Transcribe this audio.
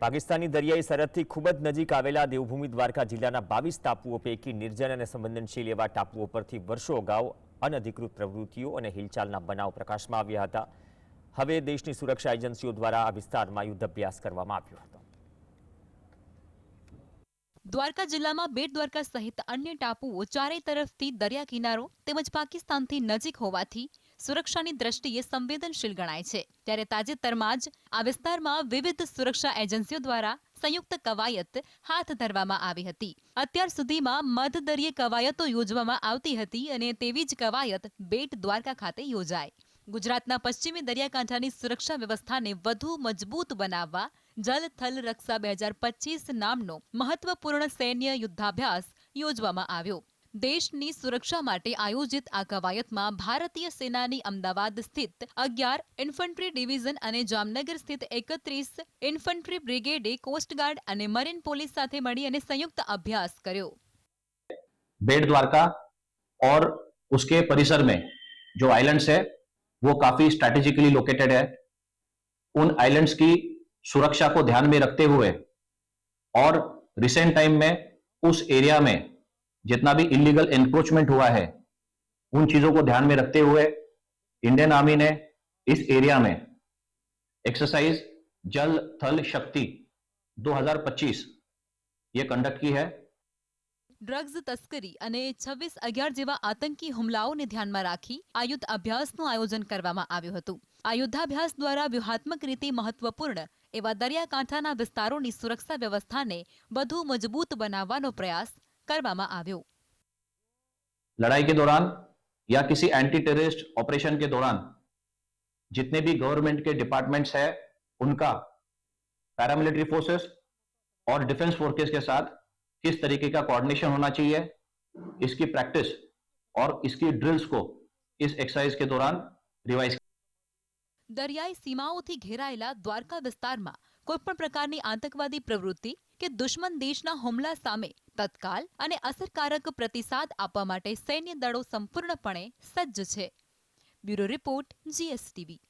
પાકિસ્તાની દરિયાઈ સરહદથી ખૂબ જ નજીક આવેલા દેવભૂમિ દ્વારકા જિલ્લાના બાવીસ ટાપુઓ પૈકી નિર્જન અને સંવેદનશીલ એવા ટાપુઓ પરથી વર્ષો અગાઉ અનધિકૃત પ્રવૃત્તિઓ અને હિલચાલના બનાવ પ્રકાશમાં આવ્યા હતા. હવે દેશની સુરક્ષા એજન્સીઓ દ્વારા આ વિસ્તારમાં યુદ્ધ અભ્યાસ કરવામાં આવ્યો હતો. દ્વારકા જિલ્લામાં બેટ દ્વારકા સહિત અન્ય ટાપુઓ ચારે તરફથી દરિયા કિનારો તેમજ પાકિસ્તાનથી નજીક હોવાથી સુરક્ષાની દ્રષ્ટિએ સંવેદનશીલ ગણાય છે. ત્યારે તાજેતરમાં જ આ વિસ્તારમાં વિવિધ સુરક્ષા એજન્સીઓ દ્વારા સંયુક્ત કવાયત હાથ ધરવામાં આવી હતી. અત્યાર સુધીમાં મધદરીય કવાયતો યોજવામાં આવતી હતી અને તેવી જ કવાયત બેટ દ્વારકા ખાતે યોજાય ગુજરાતના પશ્ચિમી દરિયાકાંઠાની સુરક્ષા વ્યવસ્થાને વધુ મજબૂત બનાવવા જલ થલ રક્ષા બે હજાર પચીસ નામનો મહત્વપૂર્ણ સૈન્ય યુદ્ધાભ્યાસ યોજવામાં આવ્યો. દેશની સુરક્ષા માટે આયોજિત આ કવાયતમાં ભારતીય સેનાની અમદાવાદ સ્થિત અગિયાર ઇન્ફન્ટ્રી ડિવિઝન અને જામનગર સ્થિત એકત્રીસ ઇન્ફન્ટ્રી બ્રિગેડે કોસ્ટગાર્ડ અને મરીન પોલીસ સાથે મળી અને સંયુક્ત અભ્યાસ કર્યો बेट द्वारका और उसके परिसर में जो आइलैंड्स है वो काफी स्ट्रैटेजिकली लोकेटेड है उन आइलैंड्स की सुरक्षा को ध्यान में रखते हुए और रिसेंट टाइम में उस एरिया में जितना भी इलीगल एनक्रोचमेंट हुआ है उन चीजों को ध्यान में रखते हुए इंडियन आर्मी ने इस एरिया में एक्सरसाइज जल थल शक्ति 2025 ये कंडक्ट की है ડ્રગ્સ તસ્કરી અને છવ્વીસ અગિયાર જેવા આતંકી હુમલાઓને ધ્યાનમાં રાખી આ યુદ્ધ અભ્યાસનું આયોજન કરવામાં આવ્યું હતું આ યુદ્ધાભ્યાસ દ્વારા વ્યૂહાત્મક રીતે મહત્વપૂર્ણ એવા દરિયાકાંઠાના વિસ્તારોની સુરક્ષા વ્યવસ્થાને વધુ મજબૂત બનાવવાનો પ્રયાસ કરવામાં આવ્યો लड़ाई के दौरान या किसी एंटी टेररिस्ट ऑपरेशन के दौरान जितने भी गवर्नमेंट के डिपार्टमेंट्स हैं उनका पैरामिलिट्री फोर्सेस और डिफेंस फोर्सेस के साथ किस तरीके का कोऑर्डिनेशन होना चाहिए इसकी प्रैक्टिस और इसकी ड्रिल्स को इस एक्सरसाइज के दौरान रिवाइज દરિયાઈ સીમાઓથી ઘેરાયેલા દ્વારકા વિસ્તારમાં કોઈપણ પ્રકારની આતંકવાદી પ્રવૃત્તિ કે દુશ્મન દેશના હુમલા સામે તત્કાલ અને અસરકારક પ્રતિસાદ આપવા માટે સૈન્ય દળો સંપૂર્ણપણે સજ્જ છે. Bureau report GSTV.